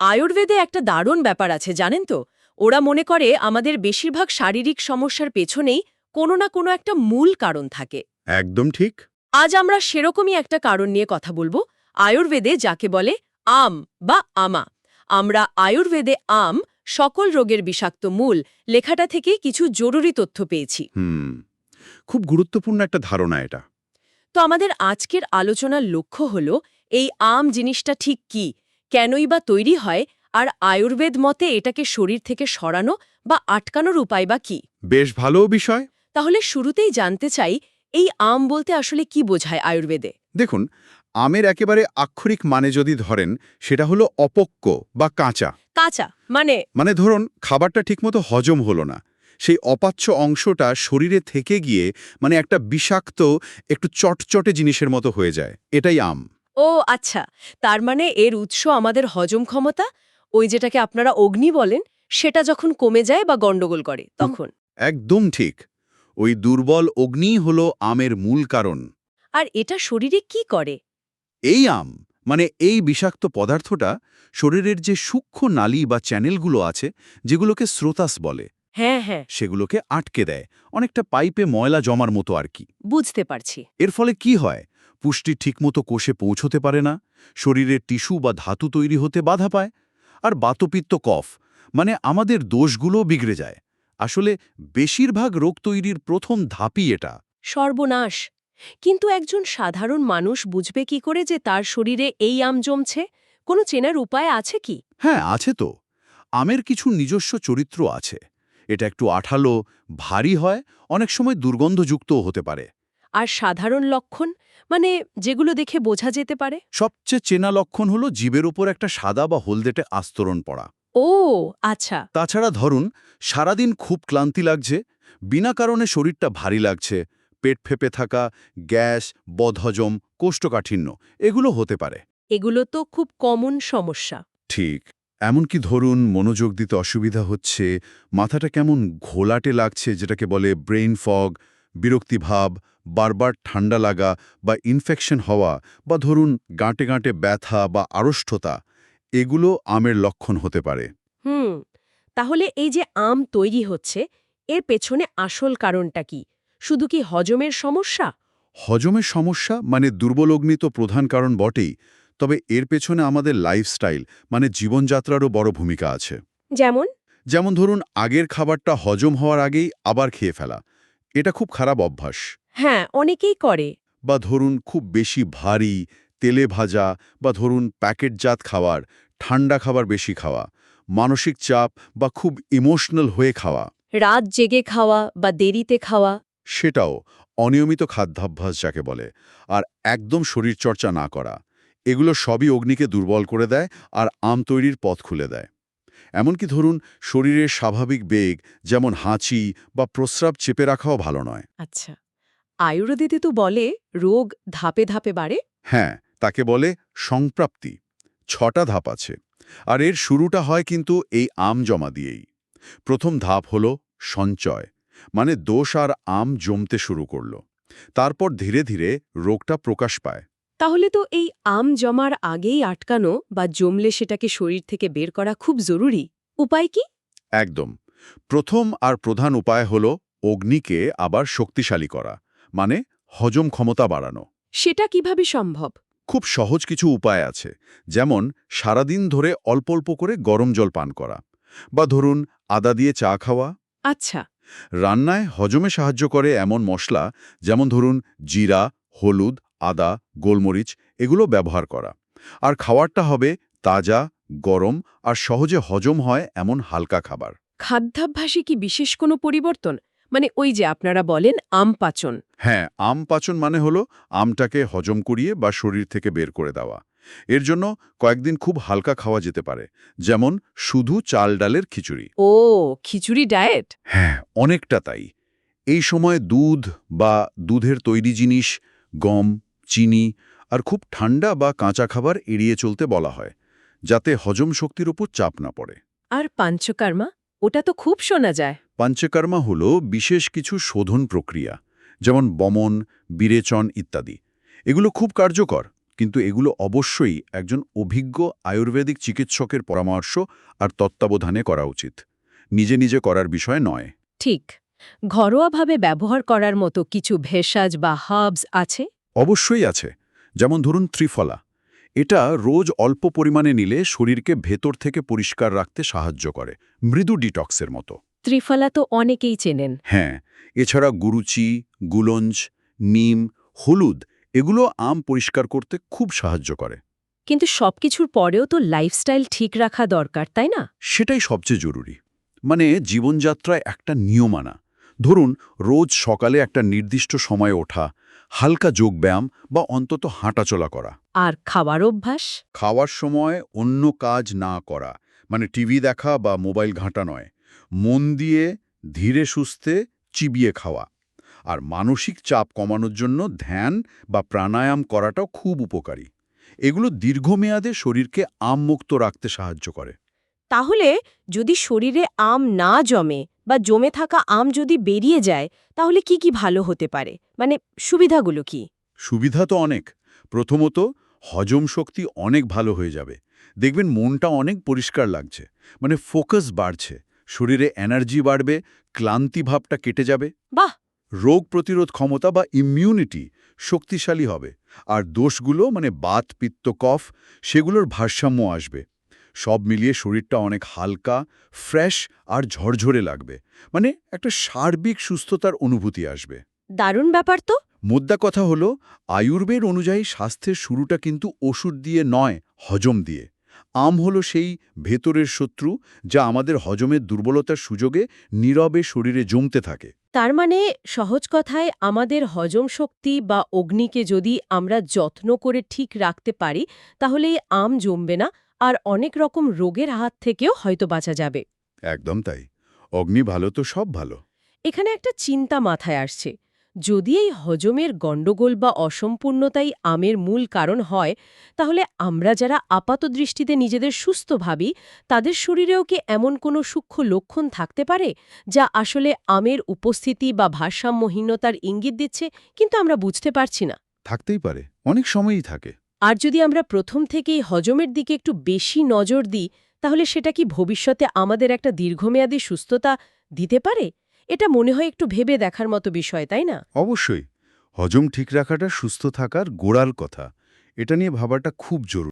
আয়ুর্বেদে একটা দারুণ ব্যাপার আছে জানেন তো? ওরা মনে করে আমাদের বেশিরভাগ শারীরিক সমস্যার পেছনেই কোনো না কোনো একটা মূল কারণ থাকে। একদম ঠিক। আজ আমরা সেরকমই একটা কারণ নিয়ে কথা বলব আয়ুর্বেদে যাকে বলে আম বা আমা। আমরা আয়ুর্বেদে আম সকল রোগের বিষাক্ত মূল লেখাটা থেকে কিছু জরুরি তথ্য পেয়েছি। খুব গুরুত্বপূর্ণ একটা ধারণা এটা। তো আমাদের আজকের আলোচনার লক্ষ্য হল এই আম জিনিসটা ঠিক কি? কেনই বা তৈরি হয় আর আয়ুর্বেদ মতে এটাকে শরীর থেকে সরানো বা আটকানোর উপায় বা কি? বেশ ভালো বিষয়। তাহলে শুরুতেই জানতে চাই এই আম বলতে আসলে কি বোঝায় আয়ুর্বেদে? দেখুন আমের একেবারে আক্ষরিক মানে যদি ধরেন সেটা হলো অপক্ক বা কাঁচা। কাঁচা মানে? মানে ধরুন খাবারটা ঠিকমতো হজম হলো না। সেই অপাচ্য অংশটা শরীরে থেকে গিয়ে মানে একটা বিষাক্ত একটু চটচটে জিনিসের মতো হয়ে যায়। এটাই আম। ও আচ্ছা তার মানে এর উৎস আমাদের হজম ক্ষমতা? ওই যেটাকে আপনারা অগ্নি বলেন সেটা যখন কমে যায় বা গন্ডগোল করে তখন? একদম ঠিক। ওই দুর্বল অগ্নিই হলো আমের মূল কারণ। আর এটা শরীরে কি করে? এই আম মানে এই বিষাক্ত পদার্থটা শরীরের যে সূক্ষ্ম নালী বা চ্যানেলগুলো আছে যেগুলোকে স্রোতাস বলে হ্যাঁ হ্যাঁ। সেগুলোকে আটকে দেয়। অনেকটা পাইপে ময়লা জমার মতো আর কি। বুঝতে পারছি। এর ফলে কি হয়? পুষ্টি ঠিকমতো কোষে পৌঁছতে পারে না শরীরের টিস্যু বা ধাতু তৈরি হতে বাধা পায় আর বাতপিত্ত কফ মানে আমাদের দোষগুলো বিগড়ে যায়। আসলে বেশিরভাগ রোগ তৈরির প্রথম ধাপই এটা। সর্বনাশ! কিন্তু একজন সাধারণ মানুষ বুঝবে কি করে যে তার শরীরে এই আম জমছে? কোনো চেনার উপায় আছে কি? হ্যাঁ আছে তো। আমের কিছু নিজস্ব চরিত্র আছে। এটা একটু আঠালো ভারী হয় অনেক সময় দুর্গন্ধযুক্তও হতে পারে। আর সাধারণ লক্ষণ? মানে যেগুলো দেখে বোঝা যেতে পারে? সবচেয়ে চেনা লক্ষণ হলো জীবের উপর একটা সাদা বা হলদেটে আস্তরণ পড়া। ও আচ্ছা। তাছাড়া ধরুন সারাদিন খুব ক্লান্তি লাগছে বিনা কারণে শরীরটা ভারী লাগছে পেট ফেপে থাকা গ্যাস বদহজম কোষ্ঠকাঠিন্য এগুলো হতে পারে। এগুলো তো খুব কমন সমস্যা। ঠিক। এমনকি ধরুন মনোযোগ দিতে অসুবিধা হচ্ছে মাথাটা কেমন ঘোলাটে লাগছে যেটাকে বলে ব্রেইন ফগ বিরক্তিভাব বারবার ঠান্ডা লাগা বা ইনফেকশন হওয়া বা ধরুন গাঁটে গাঁটে ব্যথা বা আড়ষ্ঠতা এগুলো আমের লক্ষণ হতে পারে। হুম তাহলে এই যে আম তৈরি হচ্ছে এর পেছনে আসল কারণটা কি? শুধু কি হজমের সমস্যা? হজমের সমস্যা মানে দুর্বল অগ্নি তো প্রধান কারণ বটেই তবে এর পেছনে আমাদের লাইফস্টাইল মানে জীবনযাত্রারও বড় ভূমিকা আছে। যেমন? যেমন ধরুন আগের খাবারটা হজম হওয়ার আগেই আবার খেয়ে ফেলা এটা খুব খারাপ অভ্যাস। হ্যাঁ অনেকেই করে। বা ধরুন খুব বেশি ভারী তেলে ভাজা বা ধরুন প্যাকেটজাত খাবার ঠান্ডা খাবার বেশি খাওয়া মানসিক চাপ বা খুব ইমোশনাল হয়ে খাওয়া। রাত জেগে খাওয়া বা দেরিতে খাওয়া। সেটাও অনিয়মিত খাদ্যাভ্যাস যাকে বলে আর একদম শরীরচর্চা না করা। এগুলো সবই অগ্নিকে দুর্বল করে দেয় আর আম তৈরির পথ খুলে দেয়। এমনকি ধরুন শরীরের স্বাভাবিক বেগ যেমন হাঁচি বা প্রস্রাব চেপে রাখাও ভালো নয়। আচ্ছা আয়ুর্বেদে তো বলে রোগ ধাপে ধাপে বাড়ে। হ্যাঁ তাকে বলে সংপ্রাপ্তি। ছটা ধাপ আছে আর এর শুরুটা হয় কিন্তু এই আম জমা দিয়েই। প্রথম ধাপ হল সঞ্চয় মানে দোষ আর আম জমতে শুরু করল। তারপর ধীরে ধীরে রোগটা প্রকাশ পায়। তাহলে তো এই আম জমার আগেই আটকানো বা জমলে সেটাকে শরীর থেকে বের করা খুব জরুরি। উপায় কি? একদম। প্রথম আর প্রধান উপায় হল অগ্নিকে আবার শক্তিশালী করা মানে হজম ক্ষমতা বাড়ানো। সেটা কীভাবে সম্ভব? খুব সহজ কিছু উপায় আছে যেমন সারাদিন ধরে অল্প অল্প করে গরম জল পান করা বা ধরুন আদা দিয়ে চা খাওয়া। আচ্ছা। রান্নায় হজমে সাহায্য করে এমন মশলা যেমন ধরুন জিরা হলুদ আদা গোলমরিচ এগুলো ব্যবহার করা। আর খাওয়ারটা হবে তাজা গরম আর সহজে হজম হয় এমন হালকা খাবার। খাদ্যাভ্যাসে কি বিশেষ কোনো পরিবর্তন? মানে ওই যে আপনারা বলেন আম পাচন। হ্যাঁ আম পাচন মানে হলো আমটাকে হজম করিয়ে বা শরীর থেকে বের করে দেওয়া। এর জন্য কয়েকদিন খুব হালকা খাওয়া যেতে পারে যেমন শুধু চাল ডালের খিচুড়ি। ও খিচুড়ি ডায়েট? হ্যাঁ অনেকটা তাই। এই সময় দুধ বা দুধের তৈরি জিনিস গম চিনি আর খুব ঠান্ডা বা কাঁচা খাবার এড়িয়ে চলতে বলা হয় যাতে হজম শক্তির উপর চাপ না পড়ে। আর পাঞ্চকর্মা? ওটা তো খুব শোনা যায়। পাঞ্চকর্মা হল বিশেষ কিছু শোধন প্রক্রিয়া যেমন বমন বিরেচন ইত্যাদি। এগুলো খুব কার্যকর কিন্তু এগুলো অবশ্যই একজন অভিজ্ঞ আয়ুর্বেদিক চিকিৎসকের পরামর্শ আর তত্ত্বাবধানে করা উচিত। নিজে নিজে করার বিষয় নয়। ঠিক। ঘরোয়াভাবে ব্যবহার করার মতো কিছু ভেষজ বা হার্বস আছে? অবশ্যই আছে। যেমন ধরুন ত্রিফলা। এটা রোজ অল্প পরিমাণে নিলে শরীরকে ভেতর থেকে পরিষ্কার রাখতে সাহায্য করে মৃদু ডিটক্সের মতো। ত্রিফলা তো অনেকেই চেনেন। হ্যাঁ এছাড়া গুরুচি গুলঞ্জ নিম হলুদ এগুলো আম পরিষ্কার করতে খুব সাহায্য করে। কিন্তু সবকিছুর পরেও তো লাইফস্টাইল ঠিক রাখা দরকার তাই না? সেটাই সবচেয়ে জরুরি। মানে জীবনযাত্রায় একটা নিয়ম আনা ধরুন রোজ সকালে একটা নির্দিষ্ট সময়ে ওঠা হালকা যোগব্যায়াম বা অন্তত হাঁটাচলা করা। আর খাওয়ার অভ্যাস? খাওয়ার সময় অন্য কাজ না করা মানে টিভি দেখা বা মোবাইল ঘাঁটা নয় মন দিয়ে ধীরে সুস্থে চিবিয়ে খাওয়া। আর মানসিক চাপ কমানোর জন্য ধ্যান বা প্রাণায়াম করাটাও খুব উপকারী। এগুলো দীর্ঘমেয়াদে শরীরকে আমমুক্ত রাখতে সাহায্য করে। তাহলে যদি শরীরে আম না জমে বা জমে থাকা আম যদি বেরিয়ে যায় তাহলে কি কি ভালো হতে পারে? মানে সুবিধাগুলো কি? সুবিধা তো অনেক। প্রথমত হজম শক্তি অনেক ভালো হয়ে যাবে। দেখবেন মনটা অনেক পরিষ্কার লাগছে। মানে ফোকাস বাড়ছে। শরীরে এনার্জি বাড়বে ক্লান্তি ভাবটা কেটে যাবে। বাহ! রোগ প্রতিরোধ ক্ষমতা বা ইমিউনিটি শক্তিশালী হবে। আর দোষগুলো মানে বাত পিত্ত কফ সেগুলোর ভারসাম্য আসবে। সব মিলিয়ে শরীরটা অনেক হালকা ফ্রেশ আর ঝরঝরে লাগবে। মানে একটা সার্বিক সুস্থতার অনুভূতি আসবে। দারুণ ব্যাপার তো। মোদ্দা কথা হলো আয়ুর্বেদ অনুযায়ী স্বাস্থ্যের শুরুটা কিন্তু ওষুধ দিয়ে নয় হজম দিয়ে। আম হলো সেই ভেতরের শত্রু যা আমাদের হজমের দুর্বলতার সুযোগে নীরবে শরীরে জমতে থাকে। তার মানে সহজ কথায় আমাদের হজম শক্তি বা অগ্নিকে যদি আমরা যত্ন করে ঠিক রাখতে পারি তাহলে আম জমবে না। আর অনেক রকম রোগের হাত থেকেও হয়তো বাঁচা যাবে। একদম তাই। অগ্নি ভালো তো সব ভালো। এখানে একটা চিন্তা মাথায় আসছে। যদি এই হজমের গণ্ডগোল বা অসম্পূর্ণতাই আমের মূল কারণ হয় তাহলে আমরা যারা আপাত দৃষ্টিতে নিজেদের সুস্থ ভাবি তাদের শরীরেও কি এমন কোনো সূক্ষ্ম লক্ষণ থাকতে পারে যা আসলে আমের উপস্থিতি বা ভারসাম্যহীনতার ইঙ্গিত দিচ্ছে কিন্তু আমরা বুঝতে পারছি না? থাকতেই পারে। অনেক সময়ই থাকে। আর যদি আমরা প্রথম থেকেই হজমের দিকে একটু বেশি নজর দিই, তাহলে সেটা কি ভবিষ্যতে আমাদের একটা দীর্ঘমেয়াদী সুস্থতা দিতে পারে? এটা মনে হয় একটু ভেবে দেখার মতো বিষয়, তাই না? অবশ্যই। হজম ঠিক রাখাটা সুস্থ থাকার গোড়াল কথা। এটা নিয়ে ভাবাটা খুব জরুরি।